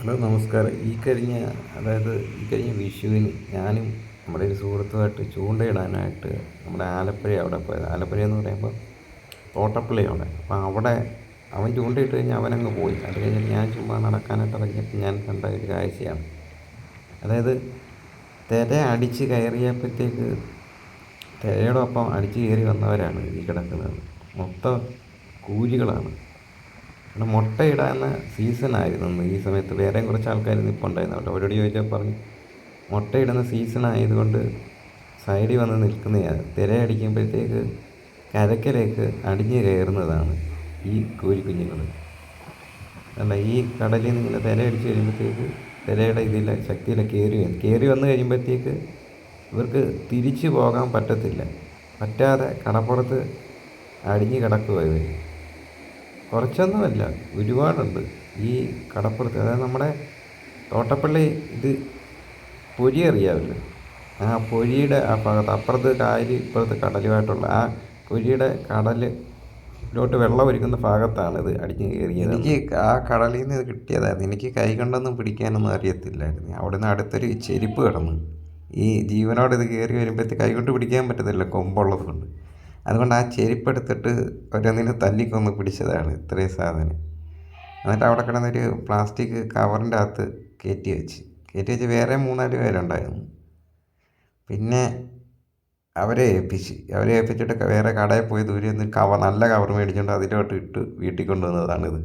Hello നമസ്കാരം. ഈ കഴിഞ്ഞ അതായത് ഈ കഴിഞ്ഞ വിഷുവിന് ഞാനും നമ്മുടെ ഒരു സുഹൃത്തുമായിട്ട് ചൂണ്ടയിടാനായിട്ട് നമ്മുടെ ആലപ്പുഴ അവിടെ പോയത്. ആലപ്പുഴ എന്ന് പറയുമ്പോൾ തോട്ടപ്പള്ളി അവിടെ അപ്പോൾ അവിടെ അവൻ ചൂണ്ടയിട്ട് കഴിഞ്ഞാൽ അവനങ്ങ് പോയി. അത് കഴിഞ്ഞിട്ട് ഞാൻ ചുമ്മാ നടക്കാനായിട്ട് ഇറങ്ങിയപ്പോൾ ഞാൻ കണ്ട ഒരു കാഴ്ചയാണ്. അതായത് തിര അടിച്ച് കയറിയപ്പോഴത്തേക്ക് തിരയോടൊപ്പം അടിച്ച് കയറി വന്നവരാണ് ഈ കിടക്കുന്നത്. മൊത്തം കൂലികളാണ് പിന്നെ സീസൺ സീസണായിരുന്നു ഈ സമയത്ത്. വേറെയും കുറച്ച് ആൾക്കാർ നിൽപ്പുണ്ടായിരുന്നു അവിടെ അവരോട് ചോദിച്ചാൽ പറഞ്ഞു മുട്ടയിടുന്ന സീസൺ ആയതുകൊണ്ട് സൈഡിൽ വന്ന് നിൽക്കുന്നതാണ് തിരയടിക്കുമ്പോഴത്തേക്ക് കരക്കലേക്ക് അടിഞ്ഞ് കയറുന്നതാണ് ഈ കോഴിക്കുഞ്ഞുങ്ങൾ അല്ല ഈ കടലിൽ നിന്ന് ഇങ്ങനെ തിര അടിച്ച് കഴിയുമ്പോഴത്തേക്ക് തിരയുടെ ഇതിൽ ശക്തിയിലെ കയറി വന്ന് കയറി വന്ന് കഴിയുമ്പോഴത്തേക്ക് ഇവർക്ക് തിരിച്ചു പോകാൻ പറ്റത്തില്ല. പറ്റാതെ കടപ്പുറത്ത് അടിഞ്ഞ് കിടക്കുക ഇവർ കുറച്ചൊന്നുമല്ല ഒരുപാടുണ്ട്. ഈ കടപ്പുറത്ത് അതായത് നമ്മുടെ തോട്ടപ്പള്ളി ഇത് പൊരി അറിയാമല്ലോ. ആ പൊരിയുടെ ആ ഭാഗത്ത് അപ്പുറത്ത് കായൽ ഇപ്പുറത്ത് കടലുമായിട്ടുള്ള ആ പൊരിയുടെ കടലിലോട്ട് വെള്ളം ഒഴുകുന്ന ഭാഗത്താണ് ഇത് അടിഞ്ഞ് കയറിയത്. എനിക്ക് ആ കടലിൽ നിന്ന് ഇത് കിട്ടിയതായിരുന്നു. എനിക്ക് കൈ കൊണ്ടൊന്നും പിടിക്കാനൊന്നും അറിയത്തില്ലായിരുന്നു. അവിടെ നിന്ന് അടുത്തൊരു ചെരുപ്പ് കിടന്നു. ഈ ജീവനോട് ഇത് കയറി വരുമ്പോഴത്തേക്ക് കൈ കൊണ്ട് പിടിക്കാൻ പറ്റത്തില്ല കൊമ്പുള്ളത് കൊണ്ട്. അതുകൊണ്ട് ആ ചെരുപ്പെടുത്തിട്ട് ഓരോന്നിനെ തല്ലിക്കൊന്ന് പിടിച്ചതാണ് ഇത്രയും സാധനം. എന്നിട്ട് അവിടെ കിടന്നൊരു പ്ലാസ്റ്റിക് കവറിന്റെ അകത്ത് കയറ്റി വെച്ച്. കയറ്റി വെച്ച് വേറെ മൂന്നാൽ പേരുണ്ടായിരുന്നു. പിന്നെ അവരെ ഏൽപ്പിച്ച്. അവരെ ഏൽപ്പിച്ചിട്ട് വേറെ കടയിൽ പോയി ദൂരെ നിന്ന് കവർ നല്ല കവർ മേടിച്ചുകൊണ്ട് അതിലോട്ട് ഇട്ട് വീട്ടിൽ കൊണ്ടുവന്നതാണിത്.